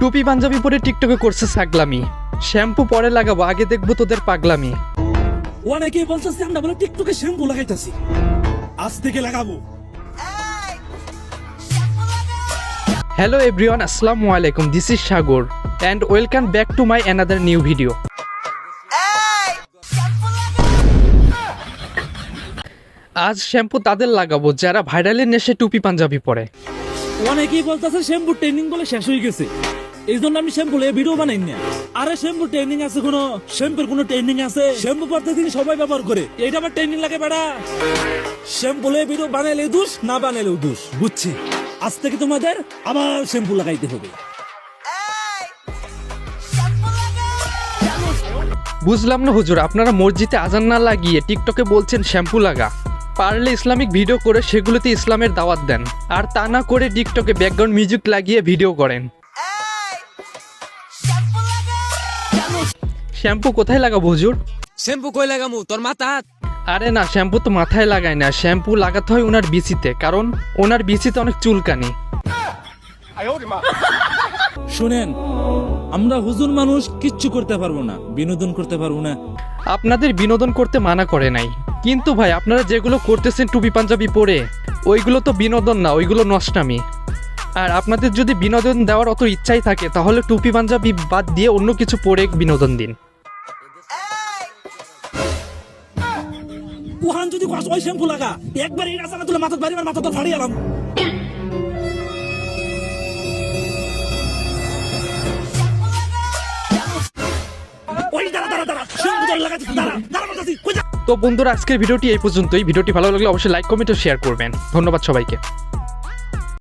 টুপি পাঞ্জাবি পরে টিকটকে করছে সাগলামি শ্যাম্পু পরে লাগাবো আগে দেখব তোদের পাগলামি। অনেকেই বলতেছে আমরা বলে টিকটকে শ্যাম্পু লাগাইতেছি। আজ থেকে লাগাবো। হ্যালো এভরিওয়ান আসসালামু আলাইকুম this is Sagar. And welcome back to my another new video আজ শ্যাম্পু তাদের লাগাবো যারা ভাইরালের নেশে টুপি পাঞ্জাবি পরে। অনেকেই বলতেছে শ্যাম্পু ট্রেনিং বলে শেষ হয়ে গেছে। এই জন্য আমি শ্যাম্পু লিয়ে ভিডিও বানাই না। আরে শ্যাম্পু ট্রেনিং আছে কোনো? শ্যাম্পুর কোনো ট্রেনিং আছে? শ্যাম্পু প্রত্যেকদিন সবাই ব্যবহার করে। এটা আবার ট্রেনিং লাগে বেড়া। শ্যাম্পু লিয়ে ভিডিও বানাইলেও দোষ না বানাইলেও দোষ। বুঝছি। আজ থেকে তোমাদের আবার শ্যাম্পু লাগাইতে হবে। বুঝলাম না হুজুর আপনারা মসজিদে আজান না লাগিয়ে টিকটকে বলছেন শ্যাম্পু লাগা। পারলে ইসলামিক ভিডিও করে সেগুলোতে ইসলামের দাওয়াত দেন। আর তা না করে টিকটকে ব্যাকগ্রাউন্ড মিউজিক লাগিয়ে ভিডিও করেন। শ্যাম্পু কোথায় লাগাবো হুজুর? শ্যাম্পু কই লাগামু? তোর মাথা আরে না শ্যাম্পু তো মাথায় লাগায় না। শ্যাম্পু লাগাতে হয় ওনার বিচিতে কারণ ওনার বিচিতে অনেক চুলকানি। শুনেন আমরা হুজুর মানুষ কিচ্ছু করতে পারব না বিনোদন করতে পারব না। আপনাদের বিনোদন করতে মানা করে নাই। কিন্তু ভাই, আপনারা যেগুলো করতেছেন টুপি পাঞ্জাবি পরে, ওইগুলো তো বিনোদন না, ওইগুলো নষ্টামি। আর আপনাদের যদি বিনোদন দেওয়ার অত ইচ্ছাই থাকে, তাহলে টুপি পাঞ্জাবি বাদ দিয়ে অন্য কিছু পরে বিনোদন দিন। ওই দাঁড়া দাঁড়া লাগাচ্ছি দাঁড়া দাঁড়া তো বন্ধুরা, আজকের ভিডিওটি এই পর্যন্তই। ভিডিওটি ভালো লাগলে অবশ্যই লাইক কমেন্ট ও শেয়ার করবেন। ধন্যবাদ সবাইকে।